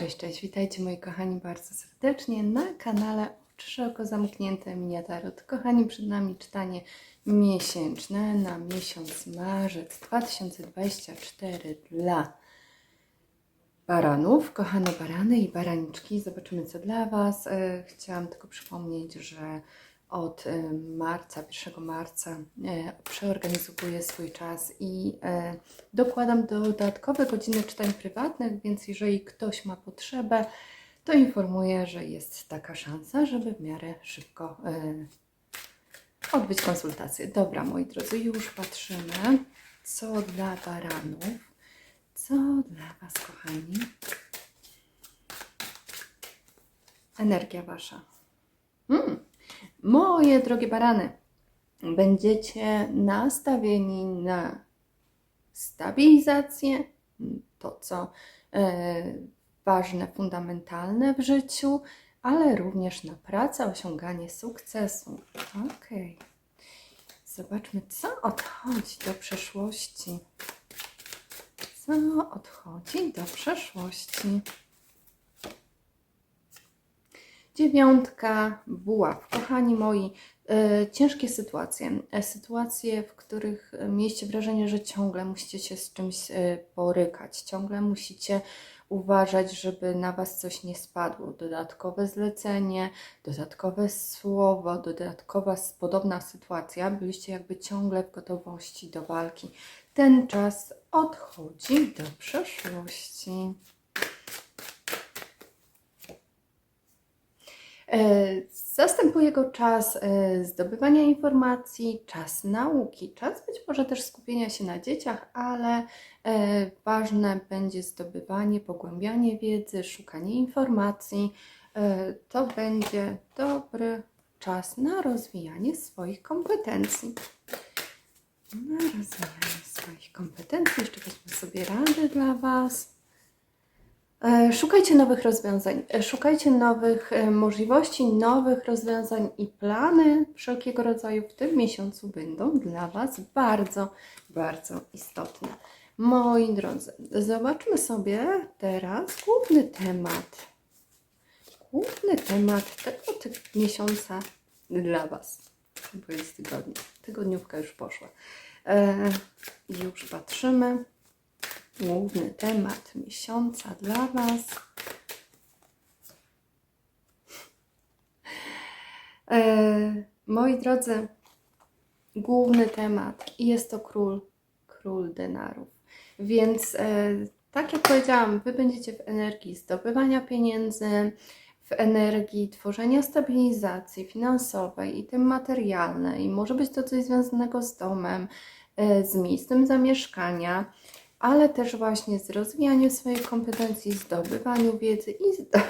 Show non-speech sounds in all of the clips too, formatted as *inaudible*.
cześć, cześć, witajcie moi kochani bardzo serdecznie na kanale Szeroko Zamknięte Miniatarot. Kochani, przed nami czytanie miesięczne na miesiąc marzec 2024 dla baranów. Kochane barany i baraniczki, zobaczymy co dla Was. E, Chciałam tylko przypomnieć, że od e, marca, 1 marca e, przeorganizowuję swój czas i e, dokładam dodatkowe godziny czytań prywatnych, więc jeżeli ktoś ma potrzebę, to informuję, że jest taka szansa, żeby w miarę szybko odbyć konsultację. Dobra, moi drodzy, już patrzymy, co dla baranów, co dla Was, kochani. Energia Wasza. Mm. Moje drogie barany, będziecie nastawieni na stabilizację, to co e, ważne, fundamentalne w życiu, ale również na pracę, osiąganie sukcesu. Okej. Zobaczmy, co odchodzi do przeszłości. Co odchodzi do przeszłości? Dziewiątka buław. Kochani moi, e, ciężkie sytuacje. E, sytuacje, w których mieliście wrażenie, że ciągle musicie się z czymś e, porykać. Ciągle musicie uważać, żeby na Was coś nie spadło. Dodatkowe zlecenie, dodatkowe słowo, dodatkowa podobna sytuacja. Byliście jakby ciągle w gotowości do walki. Ten czas odchodzi do przeszłości. Zastępuje go czas e, zdobywania informacji, czas nauki, czas być może też skupienia się na dzieciach, ale e, ważne będzie zdobywanie, pogłębianie wiedzy, szukanie informacji. E, To będzie dobry czas na rozwijanie swoich kompetencji. Na rozwijanie swoich kompetencji. Jeszcze weźmy sobie rady dla Was. E, Szukajcie nowych rozwiązań, e, szukajcie nowych e, możliwości, nowych rozwiązań i plany wszelkiego rodzaju w tym miesiącu będą dla Was bardzo, bardzo istotne. Moi drodzy, zobaczmy sobie teraz główny temat. Główny temat tego ty- miesiąca dla Was. Bo jest tygodnie. Tygodniówka już poszła. E, już patrzymy główny temat miesiąca dla Was. E, moi drodzy, główny temat jest to król, król denarów. Więc e, tak jak powiedziałam, Wy będziecie w energii zdobywania pieniędzy, w energii tworzenia stabilizacji finansowej i tym materialnej. Może być to coś związanego z domem, e, z miejscem zamieszkania ale też właśnie z rozwijaniem swoich kompetencji, zdobywaniu wiedzy i zdo... *coughs*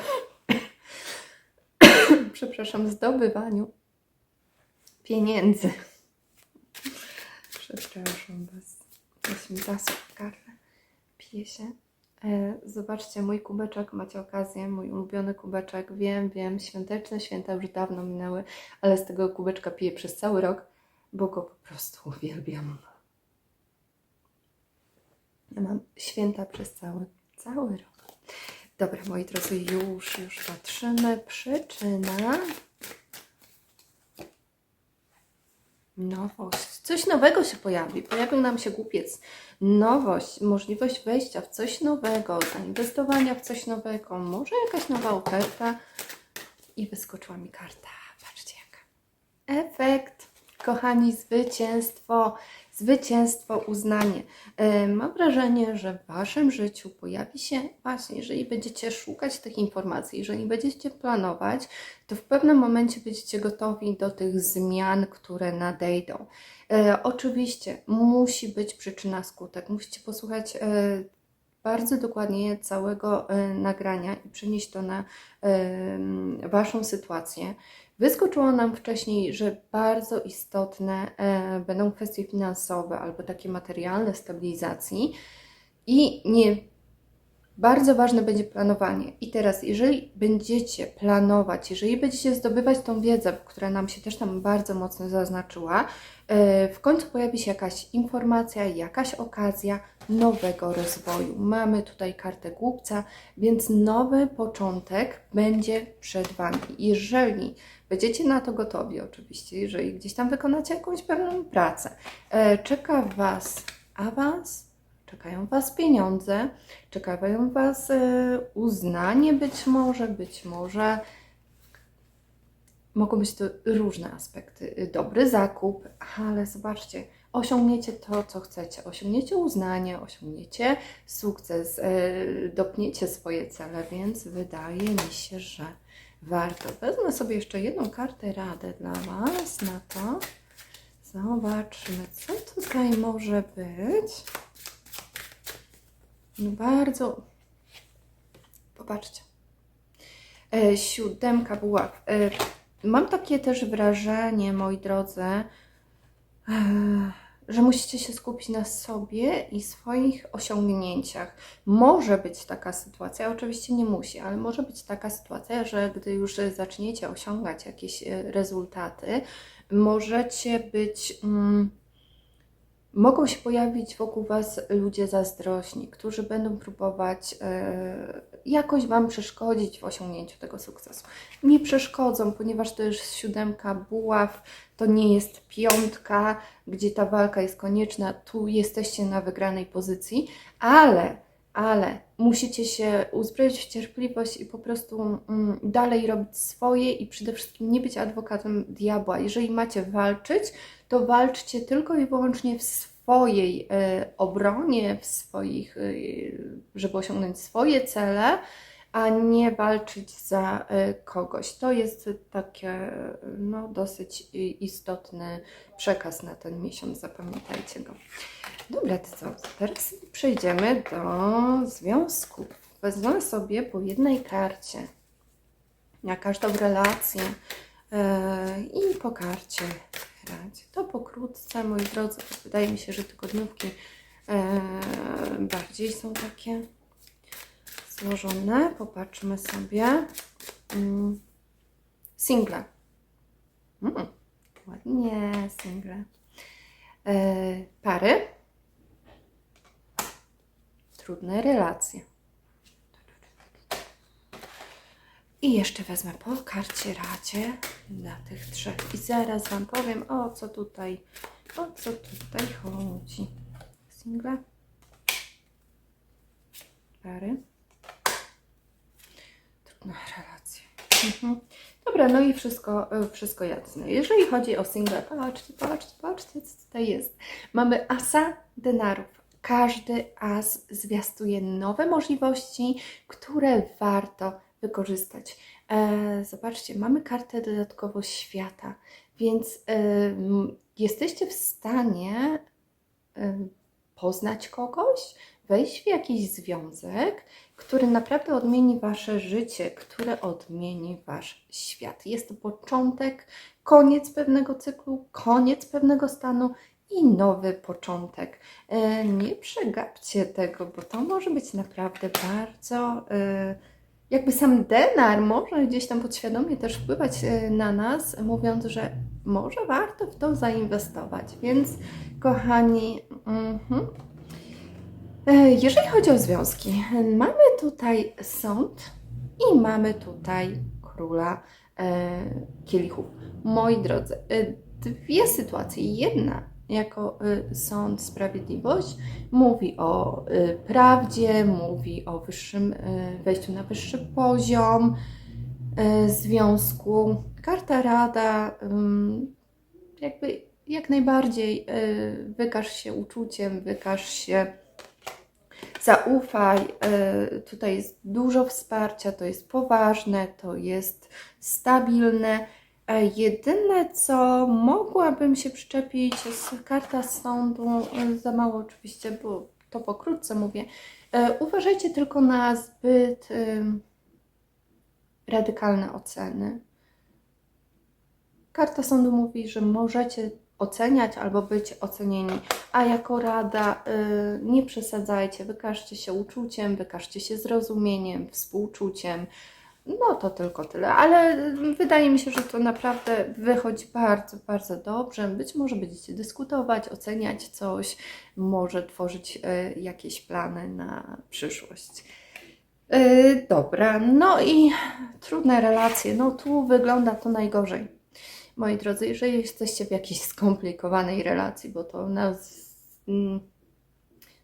przepraszam, zdobywaniu pieniędzy. Przepraszam Was. Jest mi zasób w gardle. Pije się. E, Zobaczcie, mój kubeczek, macie okazję, mój ulubiony kubeczek. Wiem, wiem, świąteczne święta już dawno minęły, ale z tego kubeczka piję przez cały rok, bo go po prostu uwielbiam. Ja mam święta przez cały, cały rok. Dobra, moi drodzy, już, już patrzymy. Przyczyna. Nowość. Coś nowego się pojawi. Pojawił nam się głupiec. Nowość, możliwość wejścia w coś nowego, zainwestowania w coś nowego, może jakaś nowa oferta. I wyskoczyła mi karta. Patrzcie jaka. Efekt. Kochani, zwycięstwo. Zwycięstwo, uznanie. E, Mam wrażenie, że w Waszym życiu pojawi się właśnie, jeżeli będziecie szukać tych informacji, jeżeli będziecie planować, to w pewnym momencie będziecie gotowi do tych zmian, które nadejdą. E, oczywiście musi być przyczyna skutek. Musicie posłuchać e, bardzo dokładnie całego nagrania i przenieść to na Waszą sytuację. Wyskoczyło nam wcześniej, że bardzo istotne e, będą kwestie finansowe albo takie materialne stabilizacji i nie Bardzo ważne będzie planowanie. I teraz, jeżeli będziecie planować, jeżeli będziecie zdobywać tą wiedzę, która nam się też tam bardzo mocno zaznaczyła, e, w końcu pojawi się jakaś informacja, jakaś okazja nowego rozwoju. Mamy tutaj kartę głupca, więc nowy początek będzie przed Wami. Jeżeli będziecie na to gotowi, oczywiście, jeżeli gdzieś tam wykonacie jakąś pewną pracę, e, czeka Was awans, czekają Was pieniądze, czekają Was e, uznanie być może, być może mogą być to różne aspekty. Dobry zakup, ale zobaczcie, osiągniecie to, co chcecie. Osiągniecie uznanie, osiągniecie sukces, e, dopniecie swoje cele, więc wydaje mi się, że warto. Wezmę sobie jeszcze jedną kartę radę dla Was na to. Zobaczmy, co tutaj może być. No bardzo. Popatrzcie. E, siódemka buław. E, mam takie też wrażenie, moi drodzy, e, że musicie się skupić na sobie i swoich osiągnięciach. Może być taka sytuacja, oczywiście nie musi, ale może być taka sytuacja, że gdy już zaczniecie osiągać jakieś e, rezultaty, możecie być. Mm, mogą się pojawić wokół Was ludzie zazdrośni, którzy będą próbować e, jakoś Wam przeszkodzić w osiągnięciu tego sukcesu. Nie przeszkodzą, ponieważ to jest siódemka buław, to nie jest piątka, gdzie ta walka jest konieczna. Tu jesteście na wygranej pozycji, ale, ale musicie się uzbroić w cierpliwość i po prostu mm, dalej robić swoje i przede wszystkim nie być adwokatem diabła. Jeżeli macie walczyć, to walczcie tylko i wyłącznie w swojej e, obronie, w swoich, e, żeby osiągnąć swoje cele, a nie walczyć za e, kogoś. To jest takie no, dosyć istotny przekaz na ten miesiąc, zapamiętajcie go. Dobra, to co? Teraz przejdziemy do związków. Wezmę sobie po jednej karcie na każdą relację e, i po karcie radzie. To pokrótce, moi drodzy, wydaje mi się, że tygodniówki e, bardziej są takie złożone. Popatrzmy sobie. Mm. Single. Mm. Ładnie, single. E, pary. Trudne relacje. I jeszcze wezmę po karcie radzie dla tych trzech. I zaraz Wam powiem, o co tutaj, o co tutaj chodzi. Single. Pary. Trudna relacja. Mhm. Dobra, no i wszystko, e, wszystko jasne. Jeżeli chodzi o single, patrzcie, patrzcie, patrzcie, co tutaj jest. Mamy asa denarów. Każdy as zwiastuje nowe możliwości, które warto wykorzystać. E, zobaczcie, mamy kartę dodatkowo świata, więc e, jesteście w stanie e, poznać kogoś, wejść w jakiś związek, który naprawdę odmieni wasze życie, który odmieni wasz świat. Jest to początek, koniec pewnego cyklu, koniec pewnego stanu i nowy początek. E, Nie przegapcie tego, bo to może być naprawdę bardzo. e, Jakby sam denar może gdzieś tam podświadomie też wpływać e, na nas, mówiąc, że może warto w to zainwestować. Więc, kochani, mhm. E, jeżeli chodzi o związki, mamy tutaj sąd i mamy tutaj króla e, kielichów. Moi drodzy, e, dwie sytuacje. Jedna jako e, sąd, sprawiedliwość mówi o e, prawdzie, mówi o wyższym e, wejściu na wyższy poziom e, związku. Karta rada jakby jak najbardziej e, wykaż się uczuciem, wykaż się zaufaj. e, Tutaj jest dużo wsparcia, to jest poważne, to jest stabilne. E, Jedyne, co mogłabym się przyczepić, jest karta sądu, e, za mało oczywiście, bo to pokrótce mówię. Uważajcie tylko na zbyt radykalne oceny. Karta sądu mówi, że możecie oceniać albo być ocenieni. A jako rada y, nie przesadzajcie, wykażcie się uczuciem, wykażcie się zrozumieniem, współczuciem. No to tylko tyle, ale y, wydaje mi się, że to naprawdę wychodzi bardzo, bardzo dobrze. Być może będziecie dyskutować, oceniać coś, może tworzyć y, jakieś plany na przyszłość. Y, dobra, no i trudne relacje. No tu wygląda to najgorzej. Moi drodzy, jeżeli jesteście w jakiejś skomplikowanej relacji, bo to nas, mm,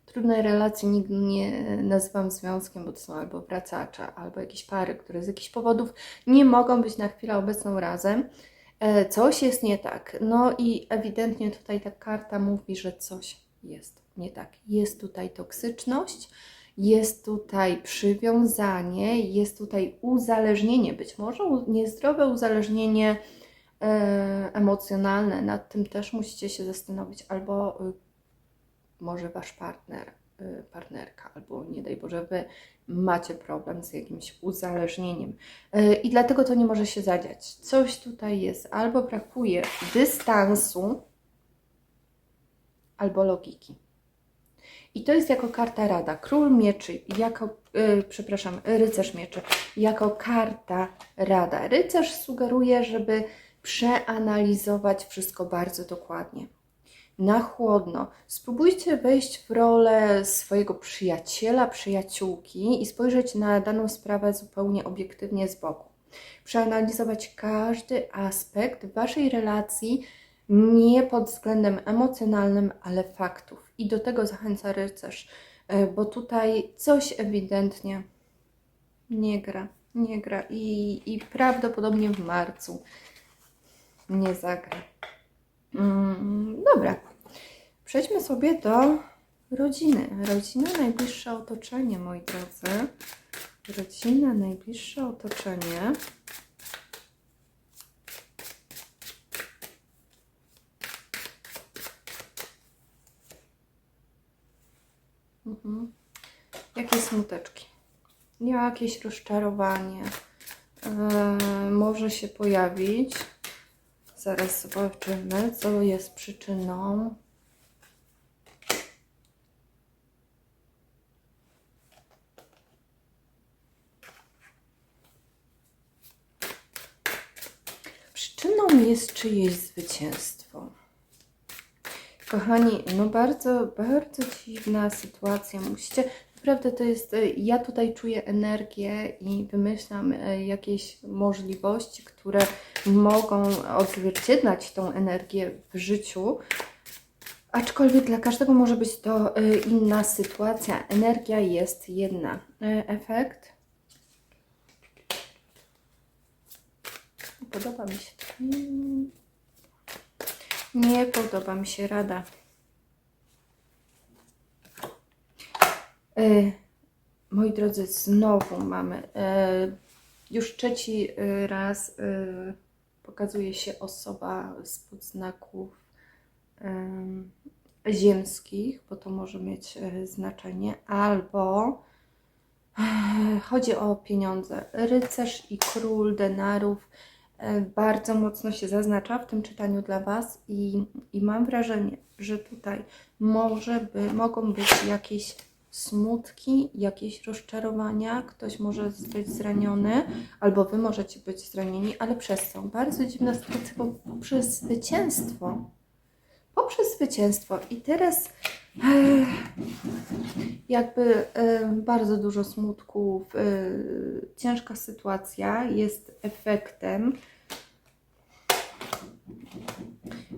trudnej relacji nigdy nie nazywam związkiem, bo to są albo wracacza, albo jakieś pary, które z jakichś powodów nie mogą być na chwilę obecną razem. E, Coś jest nie tak. No i ewidentnie tutaj ta karta mówi, że coś jest nie tak. Jest tutaj toksyczność, jest tutaj przywiązanie, jest tutaj uzależnienie, być może niezdrowe uzależnienie emocjonalne. Nad tym też musicie się zastanowić, albo y, może wasz partner, y, partnerka, albo nie daj Boże, wy macie problem z jakimś uzależnieniem. Y, I dlatego to nie może się zadziać. Coś tutaj jest, albo brakuje dystansu, albo logiki. I to jest jako karta rada. Król mieczy, jako, y, przepraszam, rycerz mieczy, jako karta rada. Rycerz sugeruje, żeby przeanalizować wszystko bardzo dokładnie. Na chłodno. Spróbujcie wejść w rolę swojego przyjaciela, przyjaciółki i spojrzeć na daną sprawę zupełnie obiektywnie z boku. Przeanalizować każdy aspekt waszej relacji, nie pod względem emocjonalnym, ale faktów. I do tego zachęca rycerz, e, bo tutaj coś ewidentnie nie gra, nie gra i, i prawdopodobnie w marcu nie zagra. Mm, dobra, przejdźmy sobie do rodziny. Rodzina, najbliższe otoczenie, moi drodzy. Rodzina, najbliższe otoczenie. Mhm. Jakie smuteczki? Jakieś rozczarowanie yy, może się pojawić. Zaraz zobaczymy, co jest przyczyną. Przyczyną jest czyjeś zwycięstwo. Kochani, no bardzo, bardzo dziwna sytuacja. Musicie, naprawdę to jest, e, ja tutaj czuję energię i wymyślam e, jakieś możliwości, które mogą odzwierciedlać tą energię w życiu. Aczkolwiek dla każdego może być to e, inna sytuacja. Energia jest jedna. Efekt. Podoba mi się. to. Mm. Nie podoba mi się rada. Moi drodzy, znowu mamy. E, już trzeci e, raz e, pokazuje się osoba spod znaków em, ziemskich, bo to może mieć e, znaczenie, albo e, chodzi o pieniądze. Rycerz i król denarów e, bardzo mocno się zaznacza w tym czytaniu dla Was i, i mam wrażenie, że tutaj może by, mogą być jakieś smutki, jakieś rozczarowania, ktoś może być zraniony, albo Wy możecie być zranieni, ale przez co? Bardzo dziwna sytuacja, poprzez zwycięstwo. Poprzez zwycięstwo. I teraz jakby bardzo dużo smutków, e, ciężka sytuacja jest efektem.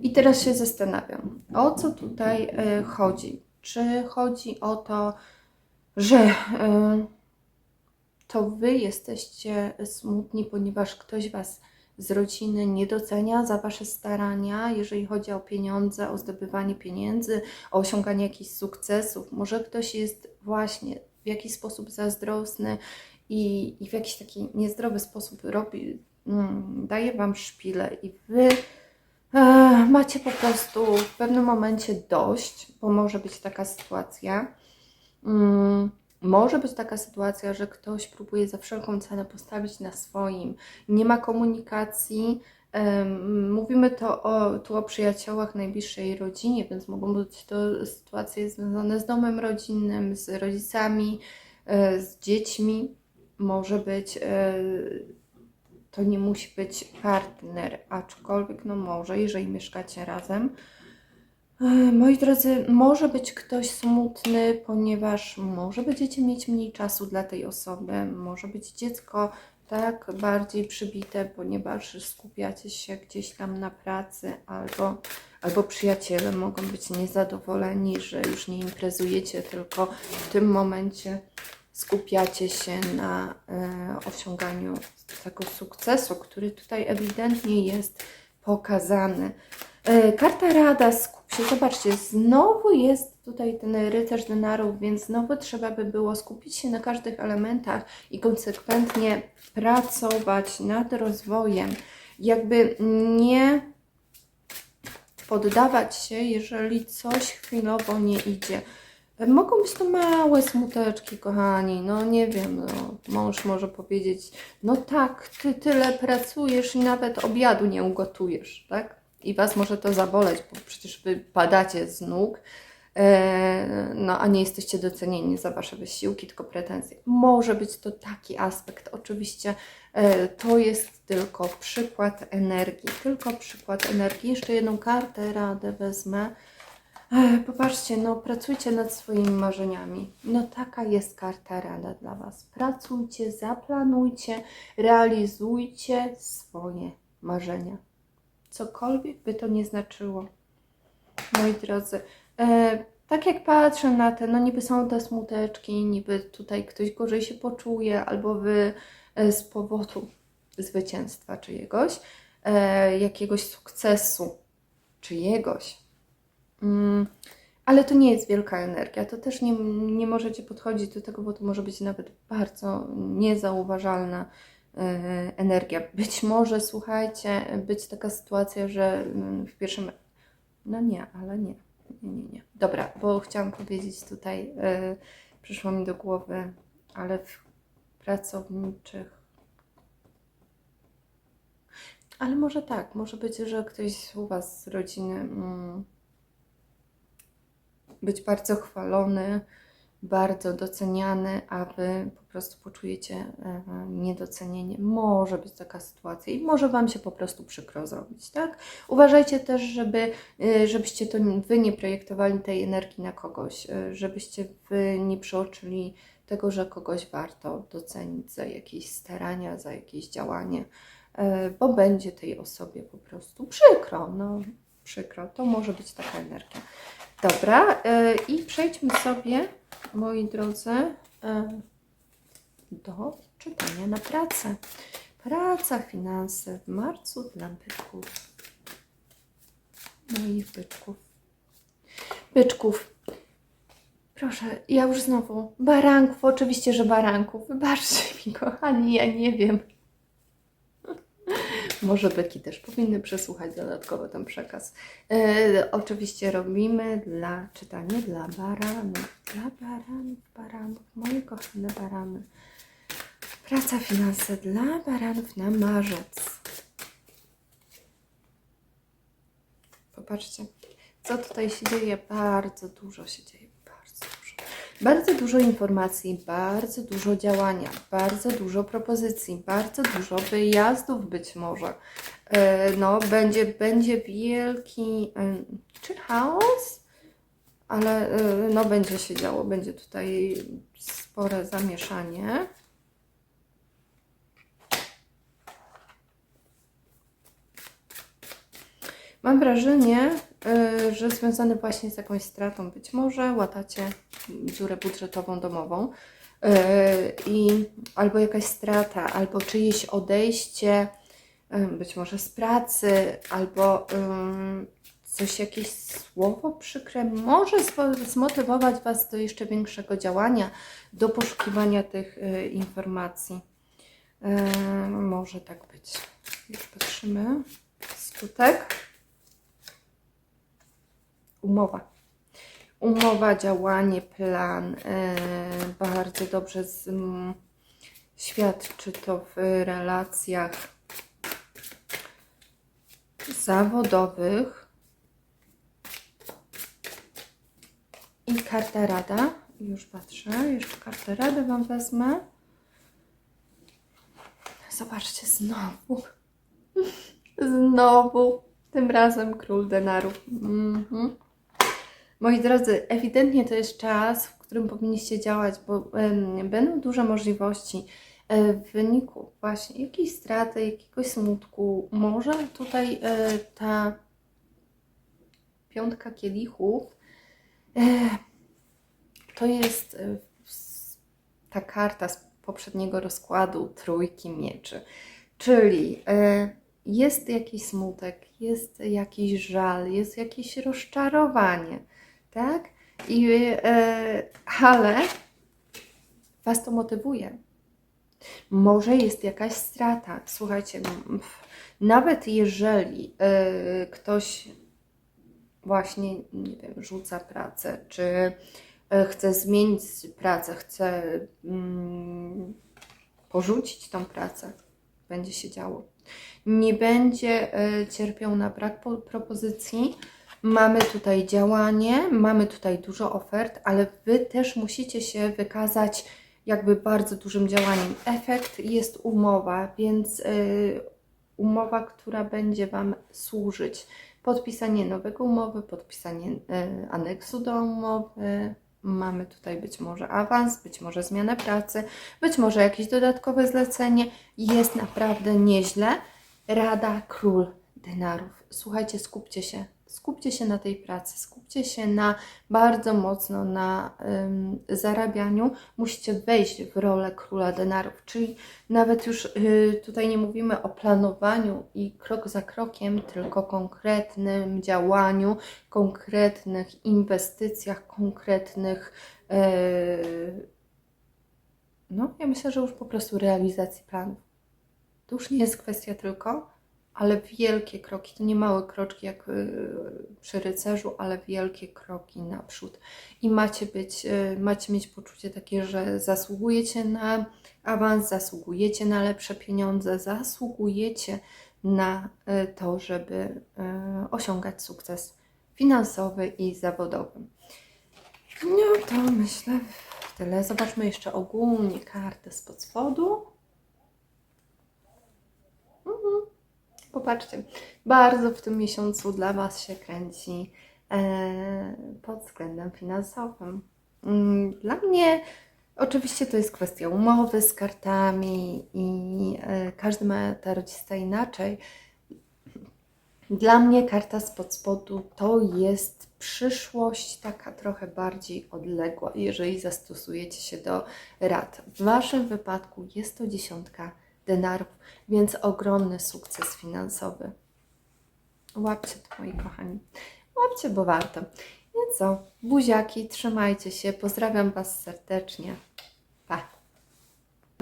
I teraz się zastanawiam, o co tutaj e, chodzi? Czy chodzi o to, że e, to Wy jesteście smutni, ponieważ ktoś Was z rodziny nie docenia za Wasze starania, jeżeli chodzi o pieniądze, o zdobywanie pieniędzy, o osiąganie jakichś sukcesów. Może ktoś jest właśnie w jakiś sposób zazdrosny i, i w jakiś taki niezdrowy sposób robi, mm, daje Wam szpilę i Wy macie po prostu w pewnym momencie dość, bo może być taka sytuacja. Mm, może być taka sytuacja, że ktoś próbuje za wszelką cenę postawić na swoim, nie ma komunikacji, Mówimy to o, tu o przyjaciołach najbliższej rodzinie, więc mogą być to sytuacje związane z domem rodzinnym, z rodzicami, e, z dziećmi. Może być, e, to nie musi być partner, aczkolwiek no może, jeżeli mieszkacie razem. Moi drodzy, może być ktoś smutny, ponieważ może będziecie mieć mniej czasu dla tej osoby, może być dziecko tak bardziej przybite, ponieważ skupiacie się gdzieś tam na pracy, albo, albo przyjaciele mogą być niezadowoleni, że już nie imprezujecie, tylko w tym momencie skupiacie się na e, osiąganiu tego sukcesu, który tutaj ewidentnie jest pokazany. E, Karta Rada, skup się, zobaczcie, znowu jest tutaj ten rycerz denarów, więc znowu trzeba by było skupić się na każdych elementach i konsekwentnie pracować nad rozwojem. Jakby nie poddawać się, jeżeli coś chwilowo nie idzie. Mogą być to małe smuteczki, kochani. No nie wiem, no, mąż może powiedzieć, no tak, ty tyle pracujesz i nawet obiadu nie ugotujesz, tak? I was może to zaboleć, bo przecież wy padacie z nóg, e, no a nie jesteście docenieni za wasze wysiłki, tylko pretensje. Może być to taki aspekt. Oczywiście e, to jest tylko przykład energii, tylko przykład energii. Jeszcze jedną kartę, radę wezmę. Popatrzcie, no pracujcie nad swoimi marzeniami. No taka jest karta rada dla Was. Pracujcie, zaplanujcie, realizujcie swoje marzenia. Cokolwiek by to nie znaczyło. Moi drodzy, e, tak jak patrzę na te, no niby są te smuteczki, niby tutaj ktoś gorzej się poczuje, albo Wy e, z powodu zwycięstwa czyjegoś, e, jakiegoś sukcesu czyjegoś, ale to nie jest wielka energia. To też nie, nie możecie podchodzić do tego, bo to może być nawet bardzo niezauważalna e, energia. Być może, słuchajcie, być taka sytuacja, że mm, w pierwszym. No nie, ale nie. Nie, nie, nie. Dobra, bo chciałam powiedzieć tutaj, e, przyszło mi do głowy, ale w pracowniczych. Ale może tak, może być, że ktoś u Was z rodziny. Mm, być bardzo chwalony, bardzo doceniany, a wy po prostu poczujecie e, niedocenienie. Może być taka sytuacja i może wam się po prostu przykro zrobić, tak? Uważajcie też, żeby, e, żebyście to wy nie projektowali tej energii na kogoś, e, żebyście wy nie przeoczyli tego, że kogoś warto docenić za jakieś starania, za jakieś działanie, bo będzie tej osobie po prostu przykro, no przykro. To może być taka energia. Dobra, e, i przejdźmy sobie, moi drodzy, e, do czytania na pracę. Praca, finanse w marcu dla byków. Moich byczków. Byczków. Proszę, ja już znowu. Baranków, oczywiście, że baranków. Wybaczcie mi, kochani, ja nie wiem. Może byki też powinny przesłuchać dodatkowo ten przekaz. E, oczywiście robimy dla czytanie dla baranów. Dla baranów, baranów, moje kochane barany. Praca, finanse dla baranów na marzec. Popatrzcie, co tutaj się dzieje. Bardzo dużo się dzieje. Bardzo dużo. Informacji, bardzo dużo działania, bardzo dużo propozycji, bardzo dużo wyjazdów być może. E, No, będzie, będzie wielki, em, czy chaos, ale e, no będzie się działo, będzie tutaj spore zamieszanie. Mam wrażenie, że związany właśnie z jakąś stratą być może łatacie dziurę budżetową domową y, i albo jakaś strata, albo czyjeś odejście, y, być może z pracy, albo coś, jakieś słowo przykre może zmotywować Was do jeszcze większego działania, do poszukiwania tych y, informacji. Y, może tak być. Już patrzymy. Skutek. Umowa. Umowa, działanie, plan. e, bardzo dobrze z, świadczy to w relacjach. zawodowych i karta rada. Już patrzę, jeszcze kartę rady Wam wezmę. Zobaczcie, znowu. *laughs* Znowu. Tym razem król denarów. Mhm. Moi drodzy, ewidentnie to jest czas, w którym powinniście działać, bo będą duże możliwości e, w wyniku właśnie jakiejś straty, jakiegoś smutku. Może tutaj e, ta piątka kielichów e, to jest ta karta z poprzedniego rozkładu trójki mieczy. Czyli jest jakiś smutek, jest jakiś żal, jest jakieś rozczarowanie, tak? I, e, ale Was to motywuje. Może jest jakaś strata. Słuchajcie, nawet jeżeli e, ktoś właśnie, nie wiem, rzuca pracę, czy e, chce zmienić pracę, chce mm, porzucić tą pracę, będzie się działo. Nie będzie e, cierpiał na brak po- propozycji. Mamy tutaj działanie, mamy tutaj dużo ofert, ale Wy też musicie się wykazać jakby bardzo dużym działaniem. Efekt jest umowa, więc y, umowa, która będzie Wam służyć. Podpisanie nowego umowy, podpisanie y, aneksu do umowy. Mamy tutaj być może awans, być może zmianę pracy, być może jakieś dodatkowe zlecenie. Jest naprawdę nieźle. Rada Król Denarów. Słuchajcie, skupcie się. Skupcie się na tej pracy, skupcie się na bardzo mocno na ym, zarabianiu. Musicie wejść w rolę króla denarów, czyli nawet już y, tutaj nie mówimy o planowaniu i krok za krokiem, tylko konkretnym działaniu, konkretnych inwestycjach, konkretnych. y, no, ja myślę, że już po prostu realizacji planów. To już nie jest kwestia tylko, ale wielkie kroki. To nie małe kroczki jak y, przy rycerzu, ale wielkie kroki naprzód. I macie być, y, macie mieć poczucie takie, że zasługujecie na awans, zasługujecie na lepsze pieniądze, zasługujecie na y, to, żeby osiągać sukces finansowy i zawodowy. No to myślę tyle. Zobaczmy jeszcze ogólnie kartę spod spodu. Mhm. Popatrzcie, bardzo w tym miesiącu dla Was się kręci e, pod względem finansowym. Mm, Dla mnie oczywiście to jest kwestia umowy z kartami i e, każdy ma tarotista inaczej. Dla mnie karta spod spodu to jest przyszłość taka trochę bardziej odległa, jeżeli zastosujecie się do rad. W Waszym wypadku jest to dziesiątka denarów, więc ogromny sukces finansowy. Łapcie to, moi kochani. Łapcie, bo warto. Więc co, buziaki, trzymajcie się. Pozdrawiam Was serdecznie.